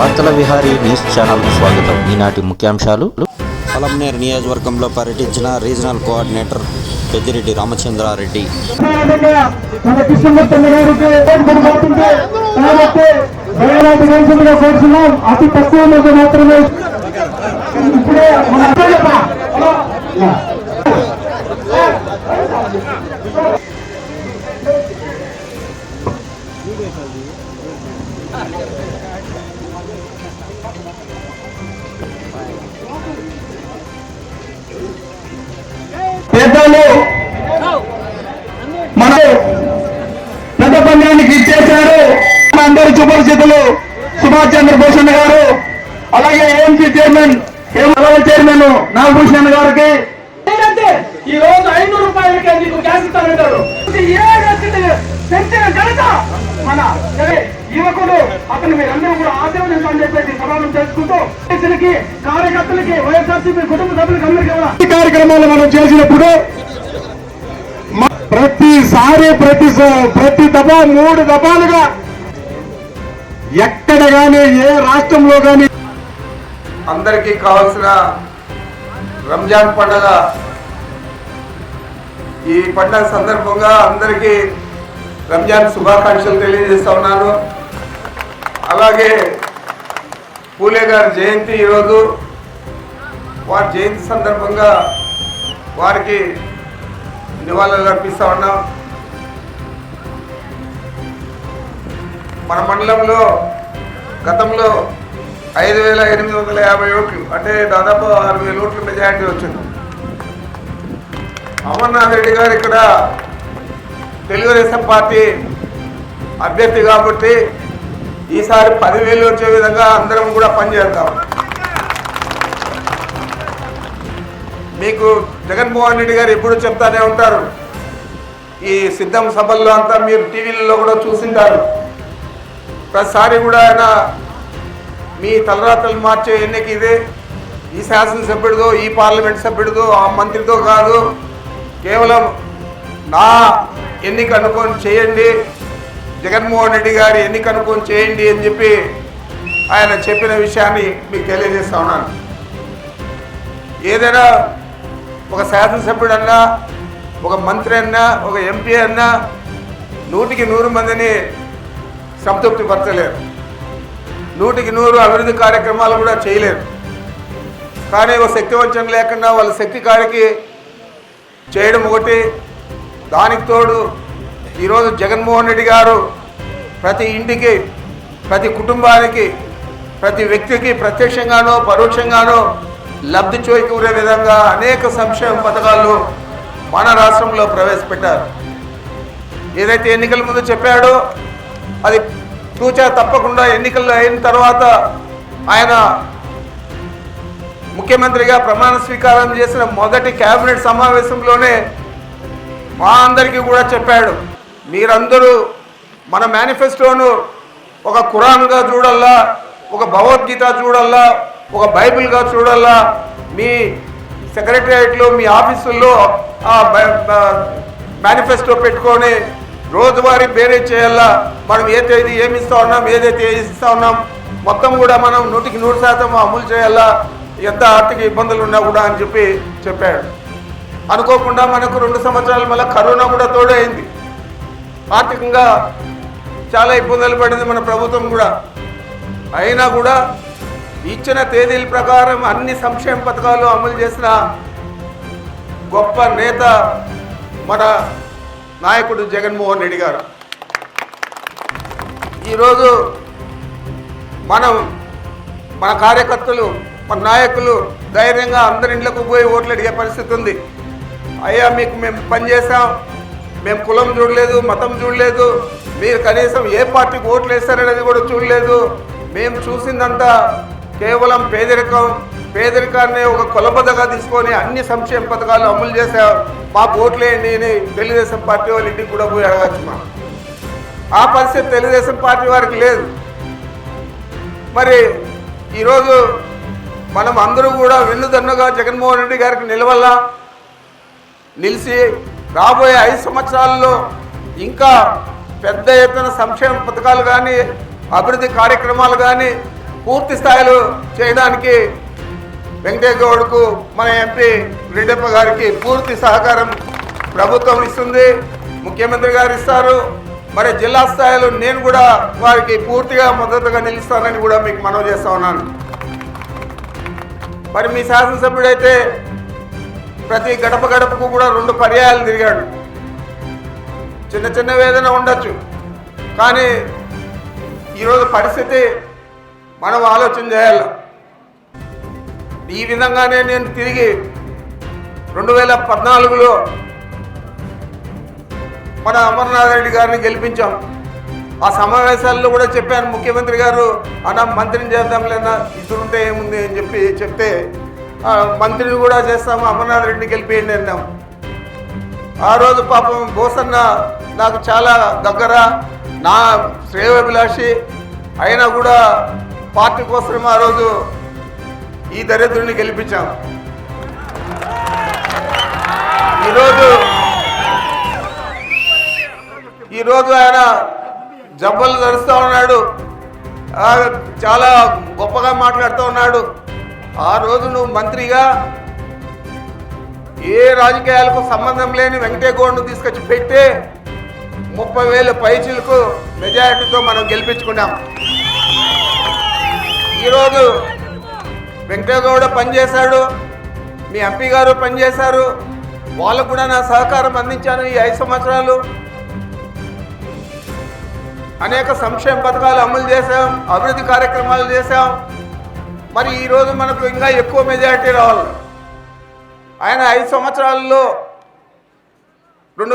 వార్తల Vihari news channel స్వాగతం. ఈనాటి ముఖ్యాంశాలు. పలంనేరు నియోజకవర్గంలో పర్యటించిన రీజనల్ కోఆర్డినేటర్ పెద్దిరెడ్డి రామచంద్రారెడ్డి. అతి తక్కువ మాత్రమే పెద్ద పంద్యానికి ఇచ్చేశారు. అందరి సుపరిచితులు సుభాష్ చంద్రబోస్ అన్న గారు అలాగే ఏఎంసీ చైర్మన్ చైర్మన్ నాగభూషణ్ గారికి. ఏంటంటే ఈ రోజు ఐదు రూపాయలకే నీకు గ్యాస్ ఇస్తానంటారు. పెంచిన ఘనత మన యువకుడు. అతను మీరందరూ కూడా ఆశీర్వదించాలని చెప్పేసి సభను చేసుకుంటూ కార్యకర్తలకి వైఎస్ఆర్సీపీ కుటుంబ సభ్యులకి అందరికీ కూడా కార్యక్రమాలు మనం చేసినప్పుడు ప్రతిసారి ప్రతి స- ప్రతి దఫా మూడు దఫాలుగా ఎక్కడ కానీ ఏ రాష్ట్రంలో కానీ అందరికీ కావాల్సిన రంజాన్ పండగ. ఈ పండగ సందర్భంగా అందరికీ రంజాన్ శుభాకాంక్షలు తెలియజేస్తా ఉన్నాను. అలాగే పూలే గారి జయంతి ఈరోజు. వారి జయంతి సందర్భంగా వారికి నివాళులు అర్పిస్తూ ఉన్నాం. మన మండలంలో గతంలో ఐదు వేల ఎనిమిది వందల యాభై ఓట్లు అంటే దాదాపు ఆరు వేల ఓట్లు మెజారిటీ వచ్చింది. అమర్నాథ్ రెడ్డి గారు ఇక్కడ తెలుగుదేశం పార్టీ అభ్యర్థి కాబట్టి ఈసారి పదివేలు వచ్చే విధంగా అందరం కూడా పనిచేద్దాం. మీకు జగన్మోహన్ రెడ్డి గారు ఎప్పుడు చెప్తానే ఉంటారు. ఈ సిద్ధం సభల్లో అంతా మీరు టీవీలలో కూడా చూసింటారు. ప్రతిసారి కూడా ఆయన మీ తలరాతలు మార్చే ఎన్నిక ఇదే. ఈ శాసనసభ్యుడితో ఈ పార్లమెంట్ సభ్యుడిదో ఆ మంత్రితో కాదు. కేవలం నా ఎన్నిక అనుకొని చేయండి. జగన్మోహన్ రెడ్డి గారి ఎన్నిక అనుకొని చేయండి అని చెప్పి ఆయన చెప్పిన విషయాన్ని మీకు తెలియజేస్తా ఉన్నాను. ఏదైనా ఒక శాసనసభ్యుడు అన్నా ఒక మంత్రి అన్నా ఒక ఎంపీ అన్నా నూటికి నూరు మందిని సంతృప్తి పరచలేరు నూటికి నూరు అభివృద్ధి కార్యక్రమాలు కూడా చేయలేరు. కానీ ఒక శక్తివంచం లేకుండా వాళ్ళ శక్తి కాడికి చేయడం ఒకటి దానికి తోడు ఈరోజు జగన్మోహన్ రెడ్డి గారు ప్రతి ఇంటికి ప్రతి కుటుంబానికి ప్రతి వ్యక్తికి ప్రత్యక్షంగానో పరోక్షంగానో లబ్ధి చేకూరే విధంగా అనేక సంక్షేమ పథకాలు మన రాష్ట్రంలో ప్రవేశపెట్టారు. ఏదైతే ఎన్నికల ముందు చెప్పాడో అది తూచా తప్పకుండా ఎన్నికలు అయిన తర్వాత ఆయన ముఖ్యమంత్రిగా ప్రమాణ స్వీకారం చేసిన మొదటి కేబినెట్ సమావేశంలోనే మా అందరికీ కూడా చెప్పాడు మీరందరూ మన మేనిఫెస్టోను ఒక ఖురాన్గా చూడల్లా ఒక భగవద్గీత చూడల్లా ఒక బైబిల్గా చూడాలా? మీ సెక్రటరియట్లో మీ ఆఫీసుల్లో ఆ మేనిఫెస్టో పెట్టుకొని రోజువారీ బేరే చేయాలా? మనం ఏదైతే ఏమి ఇస్తా ఉన్నాం? ఏదైతే ఇస్తా ఉన్నాం? మొత్తం కూడా మనం నూటికి నూరు శాతం అమలు చేయాలా? ఎంత ఆర్థిక ఇబ్బందులు ఉన్నా కూడా అని చెప్పి చెప్పాడు. అనుకోకుండా మనకు రెండు సంవత్సరాల మళ్ళీ కరోనా కూడా తోడైంది. ఆర్థికంగా చాలా ఇబ్బందులు పడింది మన ప్రభుత్వం కూడా. అయినా కూడా ఇచ్చిన తేదీల ప్రకారం అన్ని సంక్షేమ పథకాలు అమలు చేసిన గొప్ప నేత మన నాయకుడు జగన్మోహన్ రెడ్డి గారు. ఈరోజు మనం మన కార్యకర్తలు మన నాయకులు ధైర్యంగా అందరి ఇంట్లోకి పోయి ఓట్లు అడిగే పరిస్థితి ఉంది. అయ్యా మీకు మేము పనిచేసాం మేము కులం చూడలేదు మతం చూడలేదు. మీరు కనీసం ఏ పార్టీకి ఓట్లు వేస్తారనేది కూడా చూడలేదు. మేము చూసిందంతా కేవలం పేదరికం పేదరికాన్ని ఒక కొలబద్దగా తీసుకొని అన్ని సంక్షేమ పథకాలు అమలు చేశారు మా ఓట్లేయండి అని తెలుగుదేశం పార్టీ వాళ్ళ ఇంటికి కూడా పోయి అడగచ్చు మనం ఆ పరిస్థితి తెలుగుదేశం పార్టీ వారికి లేదు. మరి ఈరోజు మనం అందరూ కూడా వెన్నుదన్నుగా జగన్మోహన్ రెడ్డి గారికి నిలవల్లా నిలిచి రాబోయే ఐదు సంవత్సరాల్లో ఇంకా పెద్ద ఎత్తున సంక్షేమ పథకాలు కానీ అభివృద్ధి కార్యక్రమాలు కానీ పూర్తి స్థాయిలో చేయడానికి వెంకటేష్ గౌడ్కు మన ఎంపీ రెడ్డప్ప గారికి పూర్తి సహకారం ప్రభుత్వం ఇస్తుంది ముఖ్యమంత్రి గారు ఇస్తారు. మరి జిల్లా స్థాయిలో నేను కూడా వారికి పూర్తిగా మద్దతుగా నిలుస్తానని కూడా మీకు మనవి చేస్తా ఉన్నాను. మరి మీ శాసనసభ్యుడైతే ప్రతి గడప గడపకు కూడా రెండు పర్యాయాలు తిరిగాడు. చిన్న చిన్న వేదన ఉండొచ్చు. కానీ ఈరోజు పరిస్థితి మనం ఆలోచన చేయాలి? ఈ విధంగానే నేను తిరిగి రెండు వేల పద్నాలుగులో మన అమర్నాథ్ రెడ్డి గారిని గెలిపించాం. ఆ సమావేశాల్లో కూడా చెప్పాను ముఖ్యమంత్రి గారు అన్న మంత్రిని చేద్దాంలేనా ఇద్దరుంటే ఏముంది? అని చెప్పి చెప్తే మంత్రిని కూడా చేస్తాము అమర్నాథ్ రెడ్డిని గెలిపేయండి అన్నాం. ఆ రోజు పాపం బోసన్న నాకు చాలా దగ్గర నా శ్రేయోభిలాషి అయినా కూడా పార్టీ కోసం ఆ రోజు ఈ దరిద్రుని గెలిపించాం. ఈరోజు ఈరోజు ఆయన జబ్బలు ధరుస్తూ ఉన్నాడు. చాలా గొప్పగా మాట్లాడుతూ ఉన్నాడు. ఆ రోజు నువ్వు మంత్రిగా ఏ రాజకీయాలకు సంబంధం లేని వెంకటేగౌడ్ను తీసుకొచ్చి పెట్టి ముప్పై వేల పైచీలకు మెజారిటీతో మనం గెలిపించుకున్నాం. ఈరోజు వెంకటేగౌడ పనిచేశాడు మీ ఎంపీ గారు పనిచేశారు వాళ్ళకు కూడా నా సహకారం అందించాను ఈ ఐదు సంవత్సరాలు. అనేక సంక్షేమ పథకాలు అమలు చేశాం అభివృద్ధి కార్యక్రమాలు చేశాం. మరి ఈరోజు మనకు ఇంకా ఎక్కువ మెజారిటీ రావాలి. ఆయన ఐదు సంవత్సరాల్లో రెండు